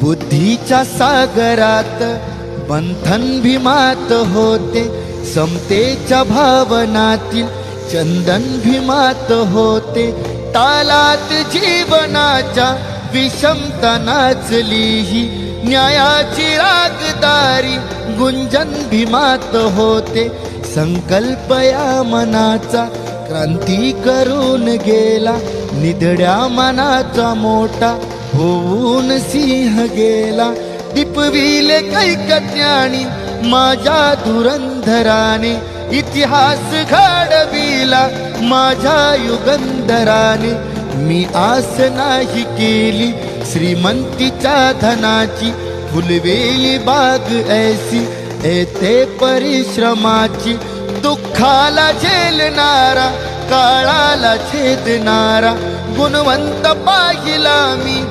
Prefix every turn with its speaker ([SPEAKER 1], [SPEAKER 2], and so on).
[SPEAKER 1] बुद्धीच्या सागरात बंधन भीमात होते समतेच्या भावनातील चंदन भीमात होते. तालात जीवनाच्या विषमता नाचलीही न्यायाची रागदारी गुंजन भीमात होते. संकल्प या मनाचा क्रांती करून गेला निधड्या मनाचा मोठा होऊन सिंह गेला. दिपविले कैक माझ्या धुरंधराने इतिहास घडविला. माझ्या युगंधराने मी आस नाही केली. श्रीमंतीच्या धनाची फुलवेली बाग ऐसी येते परिश्रमाची दुःखाला झेलणारा काळाला छेदणारा गुणवंत पाहिला मी.